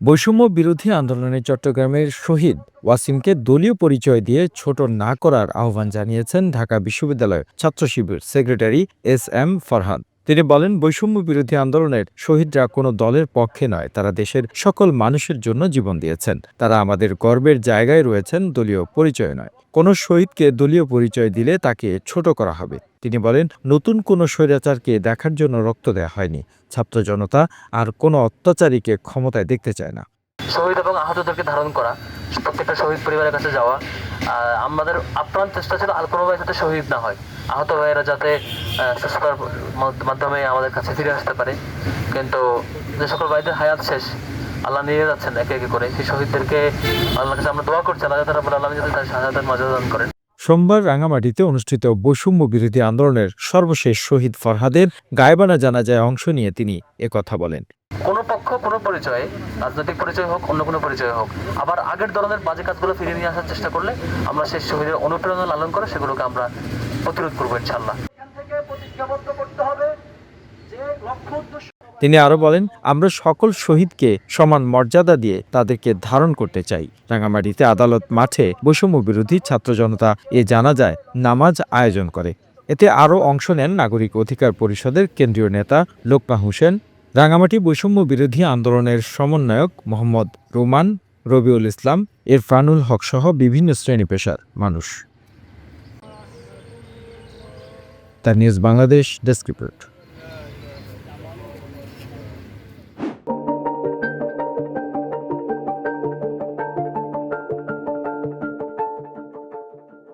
বৈষম্য বিরোধী আন্দোলনে চট্টগ্রামের শহীদ ওয়াসিমকে দলীয় পরিচয় দিয়ে ছোট না করার আহ্বান জানিয়েছেন ঢাকা বিশ্ববিদ্যালয়ের Chhatra Shibir secretary S M Farhad. তিনি বলেন, বৈষম্য বিরোধী আন্দোলনের শহীদরা কোনো দলের পক্ষে নয়, তারা দেশের সকল মানুষের জন্য জীবন দিয়েছেন। তারা আমাদের গর্বের জায়গায় রয়েছেন, দলীয় পরিচয় নয়। কোনো শহীদকে দলীয় পরিচয় দিলে তাকে ছোট করা হবে। তিনি বলেন, নতুন কোনো স্বৈরাচারকে দেখার জন্য রক্ত দেওয়া হয়নি। ছাত্র জনতা আর কোনো অত্যাচারীকে ক্ষমতায় দেখতে চায় না। শহীদ এবং আহতদেরকে ধারণ করা, প্রত্যেকটা শহীদ পরিবারের কাছে যাওয়া আমাদের আপ্রাণ চেষ্টা ছিল আর কোনো ভাই যাতে শহীদ না হয়। আহত ভাইয়েরা যাতে সুস্থতার মাধ্যমে আমাদের কাছে ফিরে আসতে পারে। কিন্তু যে সকল ভাইদের হায়াত শেষ, আল্লাহ নিয়ে যাচ্ছেন একে একে করে। সেই শহীদদেরকে আল্লাহ কাছে আমরা দোয়া করছি, আল্লাহ তারা আল্লাহ যাতে তার শাহাদাতের মর্যাদা দান করেন। সোমবার রাঙামাটিতে অনুষ্ঠিত বৈষম্য বিরোধী আন্দোলনের সর্বশেষ শহীদ ফরহাদের গায়বানা জানাজায় অংশ নিয়ে তিনি একথা বলেন। কোনো পক্ষ, কোনো পরিচয়ে, রাজনৈতিক পরিচয় হোক, অন্য কোনো পরিচয় হোক, আবার আগের ধরনের বাজে কাজগুলো ফিরিয়ে নিয়ে আসার চেষ্টা করলে আমরা সেই শহীদের অনুপ্রেরণা লালন করে সেগুলোকে আমরা প্রতিরোধ করব ইনশাল্লাহ তিনি আরও বলেন, আমরা সকল শহীদকে সমান মর্যাদা দিয়ে তাদেরকে ধারণ করতে চাই। রাঙামাটিতে আদালত মাঠে বৈষম্য বিরোধী ছাত্র জনতা এ জানাজায় নামাজ আয়োজন করে। এতে আরও অংশ নেন নাগরিক অধিকার পরিষদের কেন্দ্রীয় নেতা লোকমা হোসেন রাঙামাটি বৈষম্য বিরোধী আন্দোলনের সমন্বয়ক মোহাম্মদ রোমান রবিউল ইসলাম, ইরফানুল হক সহ বিভিন্ন শ্রেণি পেশার মানুষ। তার নিউজ বাংলাদেশ ডেস্ক রিপোর্ট।